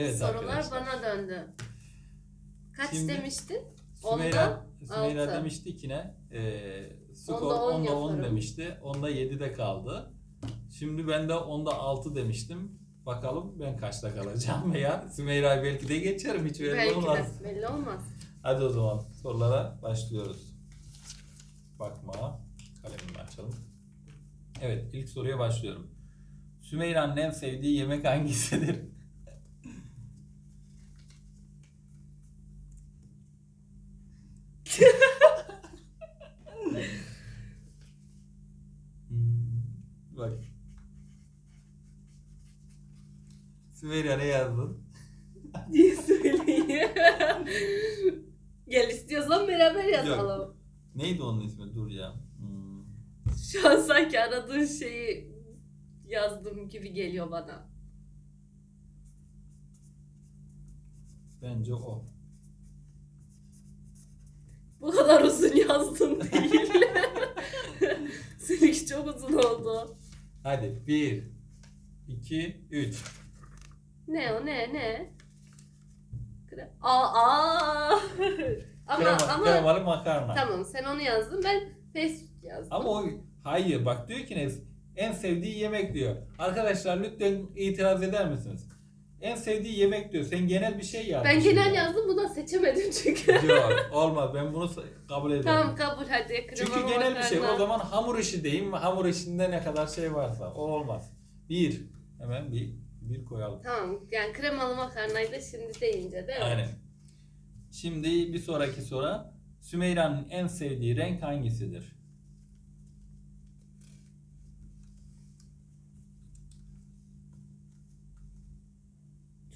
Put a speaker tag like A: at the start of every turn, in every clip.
A: Evet
B: Sorular
A: arkadaşlar.
B: bana döndü. Kaç
A: Şimdi-
B: demiştin?
A: Sümeyra, Sümeyra
B: altı.
A: demişti ki ne? E, skor
B: Onda on
A: 10'da 10
B: yaparım.
A: demişti. Onda 7'de kaldı. Şimdi ben de 10'da 6 demiştim. Bakalım ben kaçta kalacağım veya Sümeyra'yı belki de geçerim hiç belli
B: Belki
A: olmaz.
B: de belli olmaz.
A: Hadi o zaman sorulara başlıyoruz. Bakma. Kalemimi açalım. Evet ilk soruya başlıyorum. Sümeyra'nın en sevdiği yemek hangisidir? Onun ismi? Dur ya. Hmm.
B: Şu an sanki aradığın şeyi yazdım gibi geliyor bana.
A: Bence o.
B: Bu kadar uzun yazdın değil. Seninki çok uzun oldu.
A: Hadi 1 2 3
B: Ne o ne ne? Aa, aa. ama
A: Krema,
B: ama
A: kremalı makarna.
B: tamam sen onu yazdın ben fast food yazdım.
A: Ama o hayır bak diyor ki ne en sevdiği yemek diyor. Arkadaşlar lütfen itiraz eder misiniz? En sevdiği yemek diyor. Sen genel bir şey yazdın.
B: ben genel
A: şimdi.
B: yazdım bunu seçemedim çünkü.
A: Yok olmaz ben bunu kabul ederim.
B: tamam kabul hadi.
A: Çünkü
B: kremalı
A: genel bir şey.
B: makarna.
A: O zaman hamur işi diyeyim. Hamur işinde ne kadar şey varsa. O olmaz. Bir. Hemen bir, bir koyalım.
B: Tamam yani kremalı makarnayı da şimdi deyince de
A: Aynen. Şimdi bir sonraki soru. Sümeyra'nın en sevdiği renk hangisidir?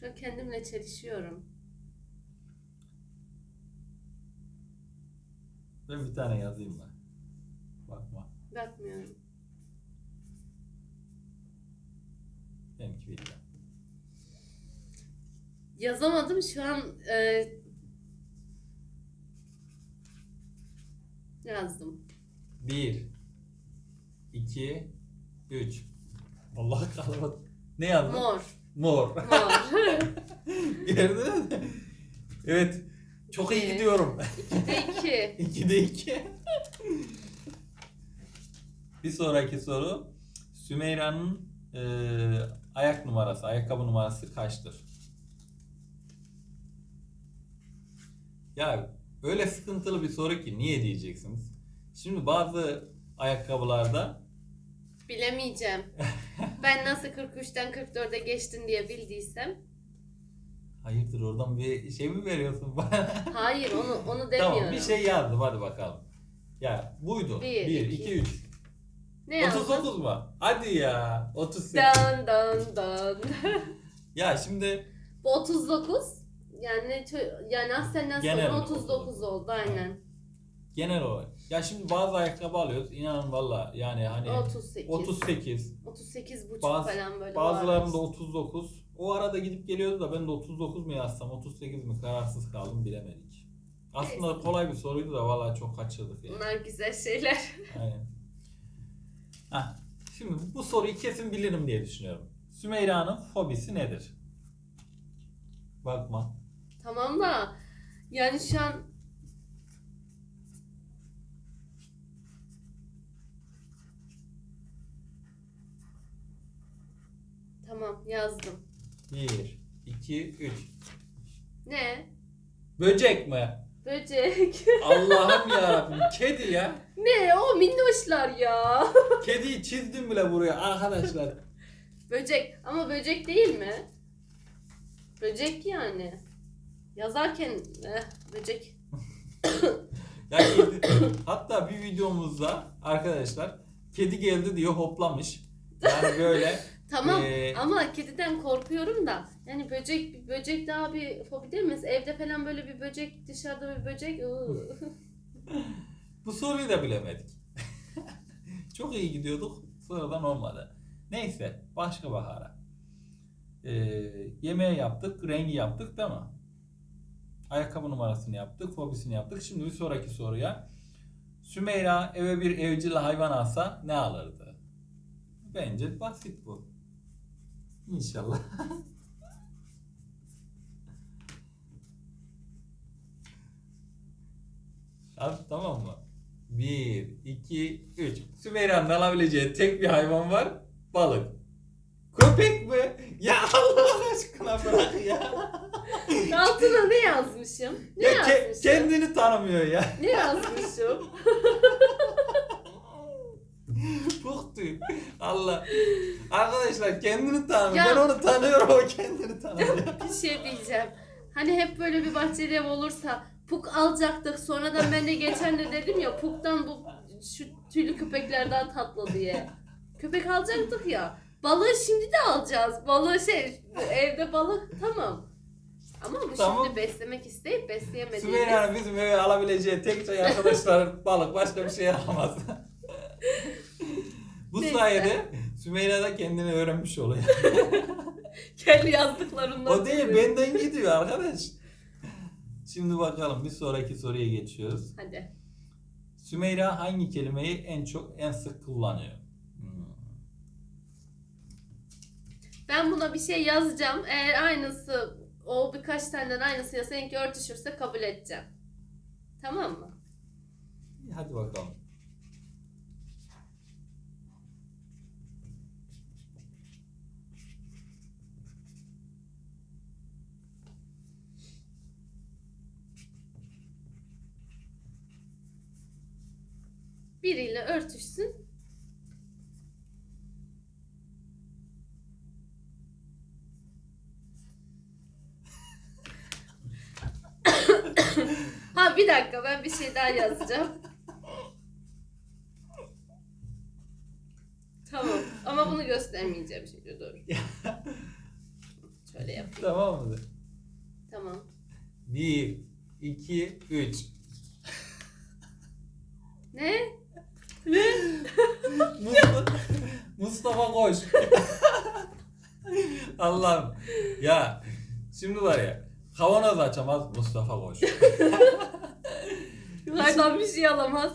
B: Şu an kendimle çelişiyorum.
A: Ben bir tane yazayım mı? Bakma.
B: Bakmıyorum.
A: Benimki bilmiyorum.
B: Yazamadım şu an e, yazdım.
A: Bir. iki, Üç. Allah kahretsin. Ne yazdın?
B: Mor.
A: Mor.
B: Mor.
A: Gördünüz mü? Evet. Çok iyi
B: İki.
A: gidiyorum.
B: İkide iki.
A: 2'de 2. bir sonraki soru. Sümeyra'nın e, ayak numarası, ayakkabı numarası kaçtır? Ya öyle sıkıntılı bir soru ki niye diyeceksiniz? Şimdi bazı ayakkabılarda
B: Bilemeyeceğim. Ben nasıl 43'ten 44'e geçtin diye bildiysem.
A: hayırdır oradan bir şey mi veriyorsun bana?
B: Hayır onu onu demiyorum.
A: tamam bir şey yazdım hadi bakalım. Ya buydu.
B: Bir,
A: 1,
B: iki.
A: 2, 3.
B: Ne yazdın?
A: 39 mu? Hadi ya. 38.
B: Dan dan dan.
A: Ya şimdi
B: Bu 39. Yani çö- yani Aslen'den
A: Genel
B: sonra
A: mi?
B: 39 oldu aynen.
A: genel olarak. Ya şimdi bazı ayakkabı alıyoruz. İnanın valla yani hani
B: 38.
A: 38.
B: 38 buçuk
A: Bazı-
B: falan böyle
A: Bazılarında
B: varmış.
A: 39. O arada gidip geliyordu da ben de 39 mu yazsam 38 mi kararsız kaldım bilemedik. Aslında kolay bir soruydu da valla çok kaçırdık yani.
B: Bunlar güzel şeyler.
A: Aynen. Hah, şimdi bu soruyu kesin bilirim diye düşünüyorum. Sümeyra'nın fobisi nedir? Bakma.
B: Tamam da yani şu an Tamam yazdım.
A: 1, 2, 3.
B: Ne?
A: Böcek mi?
B: Böcek.
A: Allah'ım ya Kedi ya.
B: ne? O minnoşlar ya.
A: Kediyi çizdim bile buraya arkadaşlar.
B: Böcek ama böcek değil mi? Böcek yani. Yazarken eh, böcek.
A: Kedi, hatta bir videomuzda arkadaşlar kedi geldi diye hoplamış. Yani böyle
B: Tamam
A: Ee,
B: ama kediden korkuyorum da yani böcek böcek daha bir fobi değil mi? Evde falan böyle bir böcek dışarıda bir böcek ıı.
A: bu soruyu da bilemedik. Çok iyi gidiyorduk. Sonradan olmadı. Neyse başka bahara. Ee, yemeği yaptık, rengi yaptık değil mi? Ayakkabı numarasını yaptık, fobisini yaptık. Şimdi bir sonraki soruya. Sümeyra eve bir evcil hayvan alsa ne alırdı? Bence basit bu. İnşallah. Abi tamam mı? 1, 2, 3. Sümeyra'nın alabileceği tek bir hayvan var. Balık. Köpek mi? Ya Allah aşkına bırak ya.
B: Altına ne yazmışım? Ne
A: ya ke-
B: yazmışım?
A: kendini tanımıyor ya.
B: Ne yazmışım?
A: Puhtu. Allah. Arkadaşlar kendini tanımıyor.
B: Ya-
A: Ben onu tanıyorum o kendini tanımıyor.
B: bir şey diyeceğim. Hani hep böyle bir bahçeli ev olursa puk alacaktık. Sonradan ben de geçen de dedim ya puktan bu şu tüylü köpeklerden tatlı diye. Köpek alacaktık ya. Balığı şimdi de alacağız. Balığı şey evde balık tamam. Ama bu
A: Tamam.
B: şimdi beslemek isteyip besleyemediğimiz.
A: Sümeyra'nın bizim eve alabileceği tek şey arkadaşlar balık. Başka bir şey alamaz. Bu
B: Neyse.
A: sayede Sümeyra da kendini öğrenmiş oluyor.
B: Kendi yazdıklarımdan.
A: O değil
B: çıkıyor.
A: benden gidiyor arkadaş. Şimdi bakalım bir sonraki soruya geçiyoruz.
B: Hadi.
A: Sümeyra hangi kelimeyi en çok en sık kullanıyor? Hmm.
B: Ben buna bir şey yazacağım. Eğer aynısı o birkaç taneden aynısıyla seninki örtüşürse kabul edeceğim. Tamam mı?
A: Hadi bakalım.
B: Biriyle örtüşsün. Bir dakika ben bir şey daha yazacağım. tamam ama bunu göstermeyeceğim şimdi dur. Şöyle yapayım.
A: Tamam mı?
B: Tamam.
A: Bir, iki, üç.
B: Ne?
A: Mustafa, Mustafa koş. Allah'ım. Ya şimdi var ya kavanoz açamaz Mustafa koş.
B: Yukarıdan bir şey alamaz.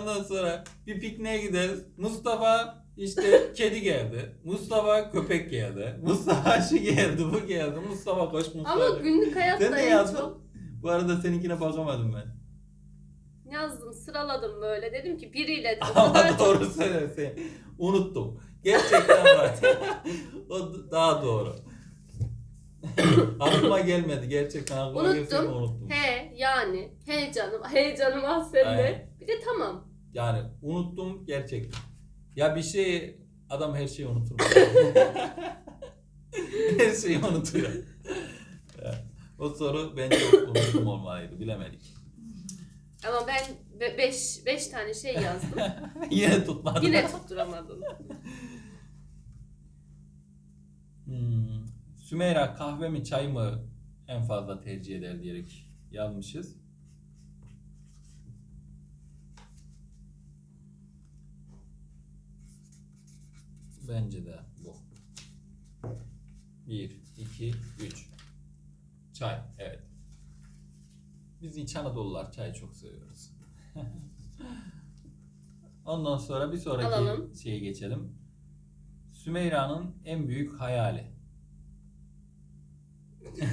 A: Ondan sonra bir pikniğe gideriz. Mustafa işte kedi geldi. Mustafa köpek geldi. Mustafa şu geldi, bu geldi. Mustafa koş Mustafa.
B: Ama günlük hayatta
A: Sen
B: en
A: yazdın?
B: çok
A: Bu arada seninkine bakamadım ben.
B: yazdım sıraladım böyle. Dedim ki biriyle o
A: Ama
B: kadar çok
A: doğru söylüyorsun. Unuttum. Gerçekten var. o d- daha doğru. aklıma gelmedi. Gerçekten aklıma
B: Unuttum.
A: gelseydi unuttum.
B: He yani heyecanım heyecanım ah sende.
A: Aynen.
B: Bir de tamam.
A: Yani unuttum gerçekten. Ya bir şey adam her şeyi unutur. her şeyi unutuyor. Ya, o soru bence unuttum olmalıydı. Bilemedik.
B: Ama ben 5 beş tane şey yazdım.
A: Yine tutmadı.
B: Yine tutturamadım.
A: Sümeyra kahve mi çay mı en fazla tercih eder diyerek yazmışız. Bence de bu. 1, 2, 3. Çay, evet. Biz İç Anadolular çay çok seviyoruz. Ondan sonra bir sonraki
B: Alalım.
A: şeye geçelim. Sümeyra'nın en büyük hayali. Hmm.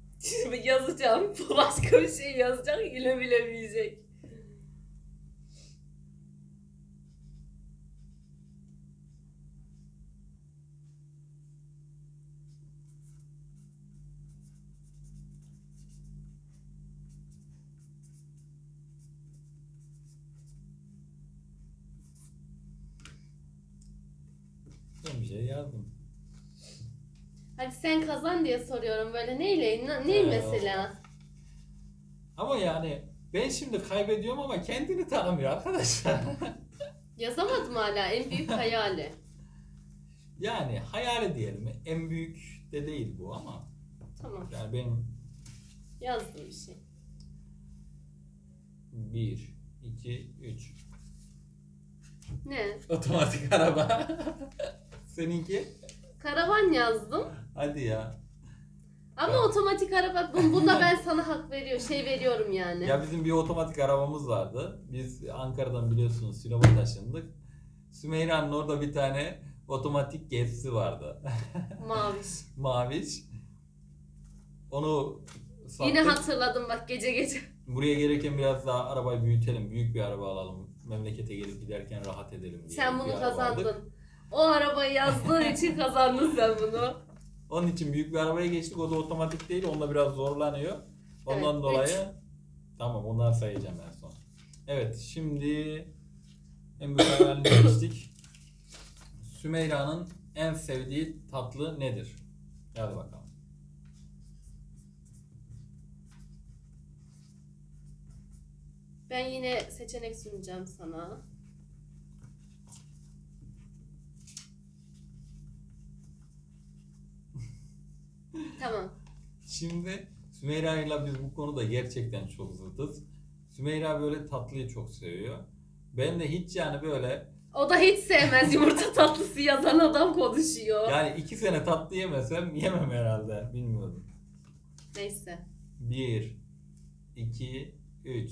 B: Şimdi yazacağım. Başka bir şey yazacak yine
A: şey yazdım.
B: Hadi sen kazan diye soruyorum böyle neyle ne, ne
A: Ee,
B: mesela?
A: Ama yani ben şimdi kaybediyorum ama kendini tanımıyor arkadaşlar.
B: Yazamadım hala en büyük hayali.
A: yani hayali diyelim. En büyük de değil bu ama.
B: Tamam
A: Yani benim
B: yazdım bir şey.
A: 1, 2, 3.
B: Ne?
A: Otomatik araba. Seninki?
B: Karavan yazdım.
A: Hadi ya.
B: Ama otomatik araba bun- bunda ben sana hak veriyor şey veriyorum yani.
A: Ya bizim bir otomatik arabamız vardı. Biz Ankara'dan biliyorsunuz Sinop'a taşındık. Sümeyra'nın orada bir tane otomatik gezisi vardı.
B: Maviş.
A: Maviş. Onu sattık.
B: Yine hatırladım bak gece gece.
A: Buraya gelirken biraz daha arabayı büyütelim. Büyük bir araba alalım. Memlekete gelip giderken rahat edelim diye.
B: Sen
A: bir
B: bunu
A: araba aldık.
B: kazandın. O arabayı yazdığın için kazandın sen bunu.
A: Onun için büyük bir arabaya geçtik. O da otomatik değil. Onda biraz zorlanıyor. Ondan
B: Evet,
A: dolayı tamam onları sayacağım en son. Evet şimdi en büyük hayalini geçtik. Sümeyra'nın en sevdiği tatlı nedir? Hadi bakalım.
B: Ben yine seçenek sunacağım sana. Tamam.
A: Şimdi Sümeyra ile biz bu konuda gerçekten çok zıtız. Sümeyra böyle tatlıyı çok seviyor. Ben de hiç yani böyle
B: O da hiç sevmez yumurta tatlısı yazan adam konuşuyor.
A: yani iki sene tatlı yemesem yemem herhalde. Bilmiyorum.
B: Neyse.
A: Bir, iki, üç.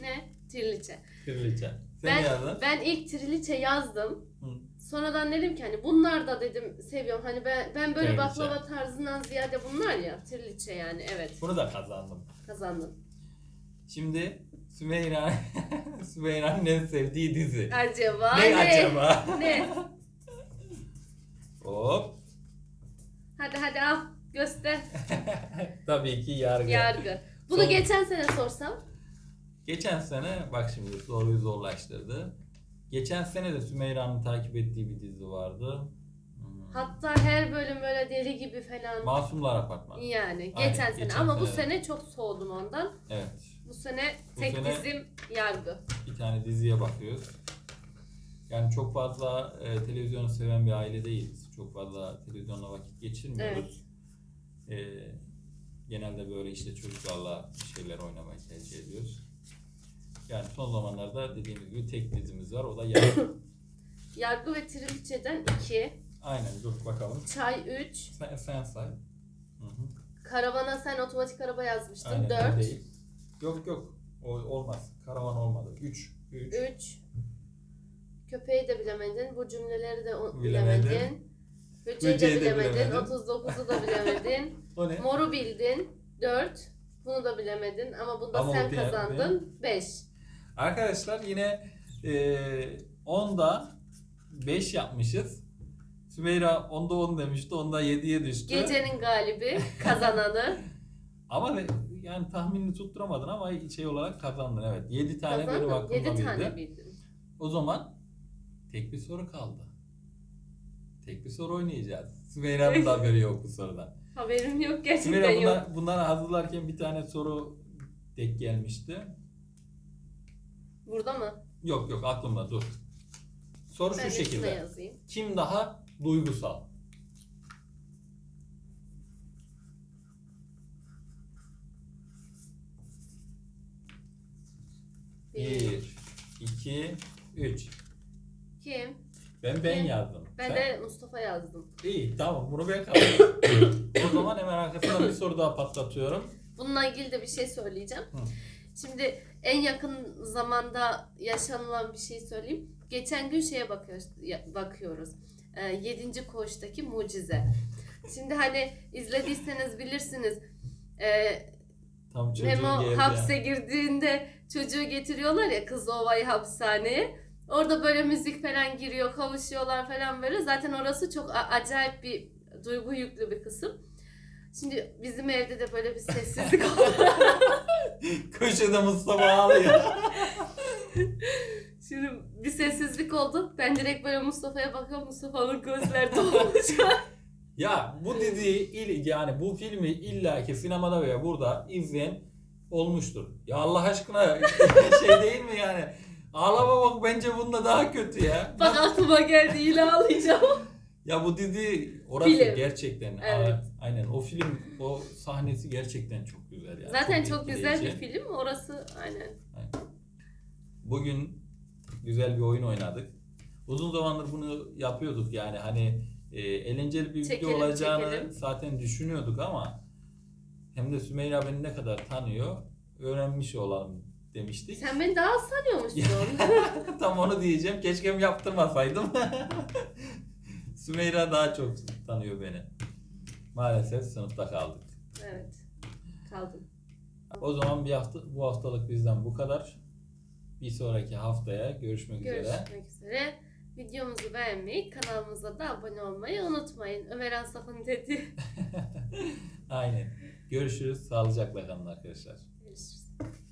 B: Ne? Tirliçe.
A: Kırlıca. Sen
B: Ben,
A: yazdın.
B: ben ilk triliçe yazdım.
A: Hı.
B: Sonradan dedim ki hani bunlar da dedim seviyorum. Hani ben ben böyle
A: Triliçe.
B: baklava tarzından ziyade bunlar ya. Triliçe yani evet
A: Bunu da kazandım.
B: kazandım.
A: Şimdi Sümeyra Sümeyra'nın en sevdiği dizi.
B: Acaba
A: ne,
B: ne?
A: acaba?
B: Ne?
A: Hop.
B: Hadi hadi al göster.
A: Tabii ki yargı.
B: Yargı. Bunu
A: Son-
B: geçen sene sorsam.
A: Geçen sene bak şimdi soruyu zorlaştırdı. Geçen sene de Sümeyra'nın takip ettiği bir dizi vardı. Hmm.
B: Hatta her bölüm böyle deli gibi falan.
A: Masumlar Apartmanı.
B: Yani
A: Aynen,
B: geçen sene
A: geçen
B: ama bu
A: sene.
B: sene çok soğudum ondan.
A: Evet.
B: Bu sene
A: Bu
B: tek
A: sene-
B: dizim yargı.
A: Bir tane diziye bakıyoruz. Yani çok fazla e, televizyonu seven bir aile değiliz. Çok fazla televizyonla vakit geçirmiyoruz. E, genelde böyle işte çocuklarla bir şeyler oynamayı tercih ediyoruz. Yani son zamanlarda dediğimiz gibi tek dizimiz var. O da yargı.
B: Yargı ve Triliçe'den 2.
A: Aynen dur bakalım.
B: Çay 3.
A: Sen, sen say. Hı hı.
B: Karavana sen otomatik araba yazmıştın.
A: Aynen, o
B: 4.
A: değil. Yok yok. O olmaz. Karavan olmadı. 3. 3.
B: 3. Köpeği de bilemedin. Bu cümleleri de o- bilemedin. Böceği
A: Böceği
B: de
A: de
B: bilemedin.
A: bilemedim.
B: 39'u da bilemedin.
A: O ne?
B: Moru bildin. 4. Bunu da bilemedin ama bunda
A: Ama o
B: sen
A: diğer-
B: kazandın. 5.
A: Arkadaşlar yine e, 10'da 5 yapmışız. Sümeyra 10'da 10 demişti. 10'da 7'ye düştü.
B: Gecenin galibi, kazananı.
A: Ama yani tahminini tutturamadın ama şey olarak kazandın. Evet. 7 tane benim
B: Kazandım.
A: aklımda
B: 7 tane
A: bildi.
B: bildim.
A: O zaman tek bir soru kaldı. Tek bir soru oynayacağız. Sümeyra'nın da haberi yok bu sorudan.
B: Haberim yok gerçekten
A: Sümeyra
B: yok.
A: bunlar, bunları hazırlarken bir tane soru denk gelmişti.
B: Burada mı?
A: Yok yok aklımda dur. Soru
B: Ben
A: şu şekilde.
B: yazayım.
A: Kim daha duygusal? Bir, iki, üç.
B: Kim?
A: Ben ben
B: Kim?
A: yazdım.
B: Ben
A: Sen?
B: de Mustafa yazdım.
A: İyi tamam bunu ben kabul O zaman hemen arkasından bir soru daha patlatıyorum.
B: Bununla ilgili de bir şey söyleyeceğim.
A: Hı.
B: Şimdi en yakın zamanda yaşanılan bir şey söyleyeyim. Geçen gün şeye bakıyoruz. bakıyoruz. Ee, 7. koğuştaki mucize. Şimdi hani izlediyseniz bilirsiniz. Ee,
A: Tam
B: Memo
A: geldi.
B: hapse girdiğinde çocuğu getiriyorlar ya Kızılova'yı hapishaneye. Orada böyle müzik falan giriyor, kavuşuyorlar falan böyle. Zaten orası çok acayip bir duygu yüklü bir kısım. Şimdi bizim evde de böyle bir sessizlik oldu.
A: Köşede Mustafa ağlıyor.
B: Şimdi bir sessizlik oldu. Ben direkt böyle Mustafa'ya bakıyorum. Mustafa'nın gözleri dolmuş.
A: ya bu diziyi il, yani bu filmi illaki sinemada veya burada izleyen olmuştur. Ya Allah aşkına şey değil mi yani? Ağlama bak bence bunda daha kötü ya.
B: Bak aklıma geldi yine ağlayacağım.
A: Ya bu dizi orası
B: Film.
A: gerçekten
B: Evet.
A: Aa, aynen o film o sahnesi gerçekten çok güzel ya.
B: Zaten çok güzel bir film. Orası aynen.
A: Bugün güzel bir oyun oynadık. Uzun zamandır bunu yapıyorduk yani hani e, eğlenceli bir
B: Çekelim,
A: video olacağını
B: çekelim.
A: zaten düşünüyorduk ama hem de Sümeyra beni ne kadar tanıyor öğrenmiş olalım demiştik.
B: Sen beni daha az sanıyormuşsun.
A: Tam onu diyeceğim. Keşke yaptırmasaydım. Sümeyra daha çok tanıyor beni. Maalesef sınıfta kaldık.
B: Evet. Kaldım.
A: O zaman bir hafta bu haftalık bizden bu kadar. Bir sonraki haftaya görüşmek üzere.
B: Görüşmek üzere. Videomuzu beğenmeyi, kanalımıza da abone olmayı unutmayın. Ömer Asaf'ın dediği.
A: Aynen. Görüşürüz. Sağlıcakla kalın arkadaşlar.